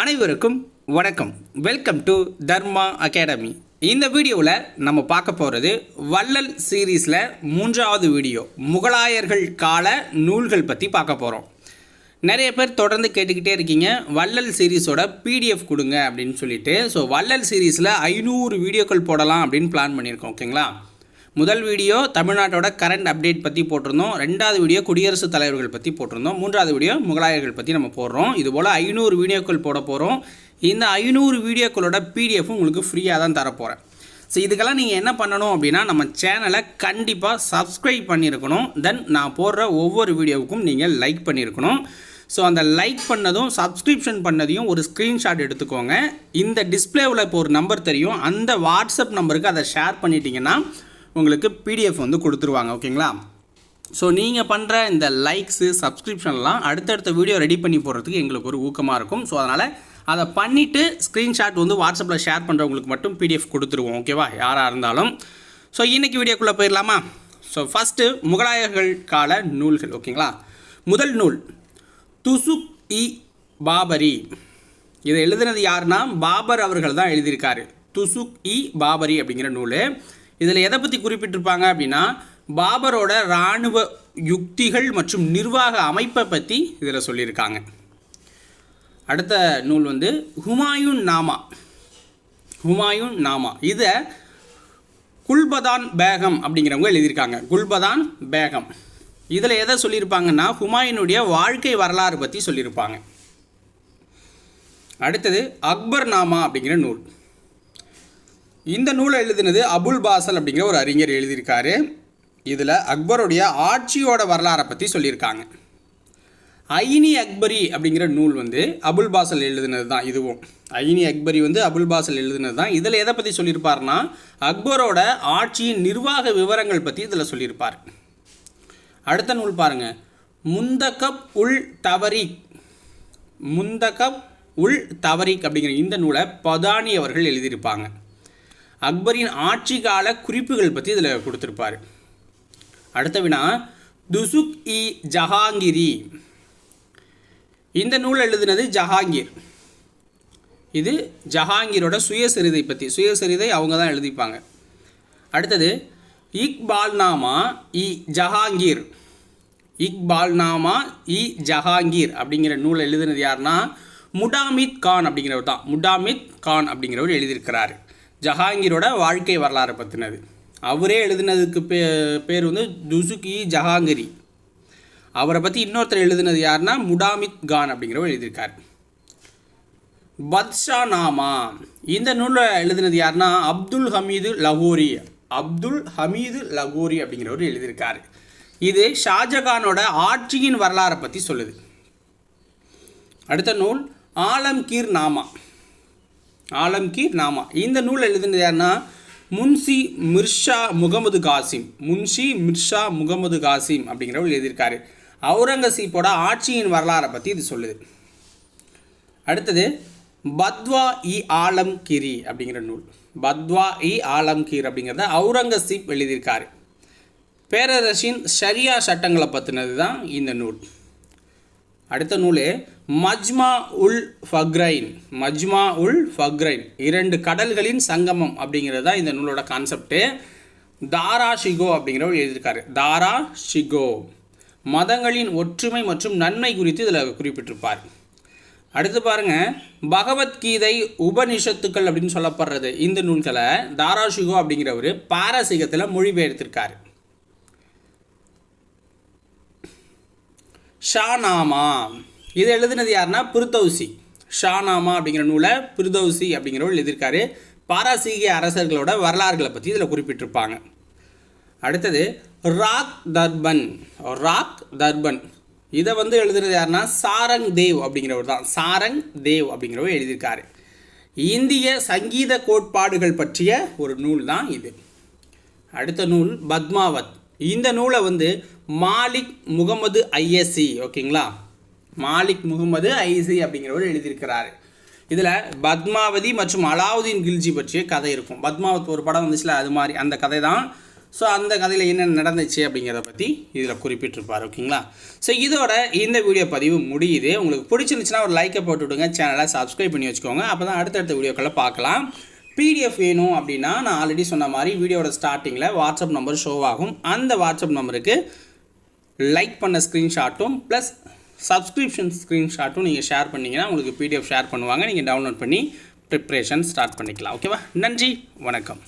அனைவருக்கும் வணக்கம். Welcome to Dharma academy இந்த வீடியோவில் நம்ம பார்க்க போகிறது வள்ளல் சீரீஸில் மூன்றாவது வீடியோ முகலாயர்கள் கால நூல்கள் பற்றி பார்க்க போகிறோம் நிறைய பேர் தொடர்ந்து கேட்டுக்கிட்டே இருக்கீங்க வள்ளல் சீரீஸோட பிடிஎஃப் கொடுங்க அப்படின்னு சொல்லிட்டு. ஸோ வள்ளல் சீரீஸில் ஐநூறு வீடியோக்கள் போடலாம் அப்படின்னு பிளான் பண்ணியிருக்கோம் ஓகேங்களா முதல் வீடியோ தமிழ்நாட்டோட கரண்ட் அப்டேட் பற்றி போட்டிருந்தோம். ரெண்டாவது வீடியோ குடியரசுத் தலைவர்கள் பற்றி போட்டிருந்தோம். மூன்றாவது வீடியோ முகலாயர்கள் பற்றி நம்ம போடுறோம். இதுபோல் ஐநூறு வீடியோக்கள் போட போகிறோம் இந்த ஐநூறு வீடியோக்களோட பிடிஎஃப் உங்களுக்கு ஃப்ரீயாக தான் தரப்போகிறேன் ஸோ இதுக்கெல்லாம் நீங்கள் என்ன பண்ணணும் அப்படின்னா நம்ம சேனலை கண்டிப்பாக சப்ஸ்கிரைப் பண்ணியிருக்கணும். தென் நான் போடுற ஒவ்வொரு வீடியோவுக்கும் நீங்கள் லைக் பண்ணியிருக்கணும். ஸோ அந்த லைக் பண்ணதும் சப்ஸ்கிரிப்ஷன் பண்ணதையும் ஒரு ஸ்க்ரீன்ஷாட் எடுத்துக்கோங்க. இந்த டிஸ்பிளேவில் இப்போ ஒரு நம்பர் தெரியும். அந்த வாட்ஸ்அப் நம்பருக்கு அதை ஷேர் பண்ணிட்டீங்கன்னா உங்களுக்கு பிடிஎஃப் வந்து கொடுத்துருவாங்க ஓகேங்களா? ஸோ நீங்கள் பண்ணுற இந்த லைக்ஸு சப்ஸ்கிரிப்ஷன்லாம் அடுத்தடுத்த வீடியோ ரெடி பண்ணி போடுறதுக்கு எங்களுக்கு ஒரு ஊக்கமாக இருக்கும். ஸோ அதனால் அதை பண்ணிவிட்டு ஸ்க்ரீன்ஷாட் வந்து வாட்ஸ்அப்பில் ஷேர் பண்ணுறவங்களுக்கு மட்டும் பிடிஎஃப் கொடுத்துருவோம் ஓகேவா? யாராக இருந்தாலும். ஸோ இன்றைக்கி வீடியோக்குள்ளே போயிடலாமா? ஸோ ஃபஸ்ட்டு முகலாயர்கள் கால நூல்கள் ஓகேங்களா? முதல் நூல் துசுக் இ பாபரி. இதை எழுதுனது யாருன்னா பாபர் அவர்கள் தான் எழுதியிருக்காரு. துசுக் இ பாபரி அப்படிங்கிற நூல். இதில் எதை பற்றி குறிப்பிட்டிருப்பாங்க அப்படின்னா பாபரோட இராணுவ யுக்திகள் மற்றும் நிர்வாக அமைப்பை பற்றி இதில் சொல்லியிருக்காங்க. அடுத்த நூல் வந்து ஹுமாயூன் நாமா. ஹுமாயூன் நாமா. இதை குல்பதான் பேகம் அப்படிங்கிறவங்க எழுதியிருக்காங்க. குல்பதான் பேகம். இதில் எதை சொல்லியிருப்பாங்கன்னா ஹுமாயூனுடைய வாழ்க்கை வரலாறு பற்றி சொல்லியிருப்பாங்க. அடுத்தது அக்பர் நாமா அப்படிங்கிற நூல். இந்த நூலை எழுதினது அபுல் பாசல் அப்படிங்கிற ஒரு அறிஞர் எழுதியிருக்காரு. இதில் அக்பருடைய ஆட்சியோட வரலாறை பற்றி சொல்லியிருக்காங்க. ஐனி அக்பரி அப்படிங்கிற நூல் வந்து அபுல் பாசல் எழுதினது தான் இதுவும். ஐனி அக்பரி வந்து அபுல் பாசல் எழுதினது தான் இதில் எதை பற்றி சொல்லியிருப்பார்னா அக்பரோட ஆட்சியின் நிர்வாக விவரங்கள் பற்றி இதில் சொல்லியிருப்பார். அடுத்த நூல் பாருங்க. முந்தகப் உள் தவரிக். முந்தகப் உள் தவரிக் அப்படிங்கிற இந்த நூலை பதானி அவர்கள் எழுதியிருப்பாங்க. அக்பரின் ஆட்சி கால குறிப்புகள் பற்றி இதில் கொடுத்துருப்பாரு. அடுத்த வினா துசுக் இ ஜஹாங்கிரி. இந்த நூல் எழுதினது ஜஹாங்கீர். இது ஜஹாங்கீரோட சுயசரிதை பற்றி சுயசரிதை அவங்க தான் எழுதிப்பாங்க. அடுத்தது இக்பால்நாமா இ ஜஹாங்கீர். இக்பால்நாமா இ ஜஹாங்கீர் அப்படிங்கிற நூல் எழுதினது யாருன்னா முடாமித் கான் அப்படிங்கிறவர் தான். முடாமித் கான் அப்படிங்கிறவர் எழுதியிருக்கிறார். ஜஹாங்கீரோட வாழ்க்கை வரலாறை பற்றினது அவரே எழுதினதுக்கு பே பேர் வந்து துசுகி ஜஹாங்கிரி. அவரை பற்றி இன்னொருத்தர் எழுதினது யாருன்னா முடாமித் கான் அப்படிங்கிறவர் எழுதியிருக்கார். பத்ஷா நாமா. இந்த நூலை எழுதினது யாருன்னா அப்துல் ஹமீது லகோரி. அப்துல் ஹமீது லகோரி அப்படிங்கிறவர் எழுதியிருக்கார். இது ஷாஜகானோட ஆட்சியின் வரலாறை பற்றி சொல்லுது. அடுத்த நூல் ஆலம்கீர் நாமா. ஆலம்கீர் நாமா. இந்த நூல் எழுதினது யாருன்னா முன்ஷி மிர்ஷா முகமது காசிம். முன்ஷி மிர்ஷா முகமது காசிம் அப்படிங்கிறவர் எழுதியிருக்காரு. அவுரங்கசீப்போட ஆட்சியின் வரலாறை பற்றி இது சொல்லுது. அடுத்தது பத்வா இ ஆலம்கிரி அப்படிங்கிற நூல். பத்வா இ ஆலம்கீர் அப்படிங்கிறத அவுரங்கசீப் எழுதியிருக்காரு. பேரரசின் ஷரியா சட்டங்களை பற்றினது தான் இந்த நூல். அடுத்த நூல் மஜ்மா உல் ஃபக்ரைன் மஜ்மா உல் ஃபக்ரைன். இரண்டு கடல்களின் சங்கமம் அப்படிங்கிறது தான் இந்த நூலோட கான்செப்ட்டு தாரா ஷிகோ அப்படிங்கிறவர் எழுதியிருக்காரு. தாரா ஷிகோ. மதங்களின் ஒற்றுமை மற்றும் நன்மை குறித்து இதில் குறிப்பிட்டிருப்பார். அடுத்து பாருங்கள் பகவத்கீதை உபனிஷத்துக்கள் அப்படின்னு சொல்லப்படுறது. இந்த நூல்களை தாராஷிகோ அப்படிங்கிறவர் பாரசீகத்தில் மொழிபெயர்த்திருக்காரு. ஷானாமா. இது எழுதினது யாருன்னா பிருத்தௌசி. ஷானாமா அப்படிங்கிற நூலை பிருதௌசி அப்படிங்கிறவர் எழுதியிருக்காரு. பாரசீக அரசர்களோட வரலாறுகளை பற்றி இதில் குறிப்பிட்டிருப்பாங்க. அடுத்தது ராக் தர்பன். ராக் தர்பன். இதை வந்து எழுதுனது யாருன்னா சாரங் தேவ் அப்படிங்கிறவர் தான். சாரங் தேவ் அப்படிங்கிறவர் எழுதியிருக்காரு. இந்திய சங்கீத கோட்பாடுகள் பற்றிய ஒரு நூல் தான் இது. அடுத்த நூல் பத்மாவத். இந்த நூலை வந்து மாலிக் முகமது ஐஎஸ்சி ஓகேங்களா? மாலிக் முகமது ஐஎஸ்சி அப்படிங்கிறவர் எழுதியிருக்கிறார். இதில் பத்மாவதி மற்றும் அலாவுதீன் கில்ஜி பற்றிய கதை இருக்கும். பத்மாவத் ஒரு படம் வந்துச்சுல அது மாதிரி அந்த கதை தான் ஸோ அந்த கதையில் என்ன நடந்துச்சு அப்படிங்கிறத பற்றி இதில் குறிப்பிட்டிருப்பார் ஓகேங்களா? ஸோ இதோட இந்த வீடியோ பதிவு முடியுது. உங்களுக்கு பிடிச்சிருந்துச்சுன்னா ஒரு லைக்கை போட்டு விடுங்க சேனலை சப்ஸ்கிரைப் பண்ணி வச்சுக்கோங்க. அப்போ தான் அடுத்தடுத்த வீடியோக்களை பார்க்கலாம். பிடிஎஃப் வேணும் அப்படின்னா நான் ஆல்ரெடி சொன்ன மாதிரி வீடியோட ஸ்டார்டிங்கில் வாட்ஸ்அப் நம்பர் ஷோ ஆகும். அந்த வாட்ஸ்அப் நம்பருக்கு லைக் பண்ண ஸ்க்ரீன்ஷாட்டும் ப்ளஸ் சப்ஸ்கிரிப்ஷன் ஸ்க்ரீன்ஷாட்டும் நீங்கள் ஷேர் பண்ணிங்கன்னா உங்களுக்கு பிடிஎஃப் ஷேர் பண்ணுவாங்க. நீங்கள் டவுன்லோட் பண்ணி ப்ரிப்ரேஷன் ஸ்டார்ட் பண்ணிக்கலாம். ஓகேவா நன்றி வணக்கம்.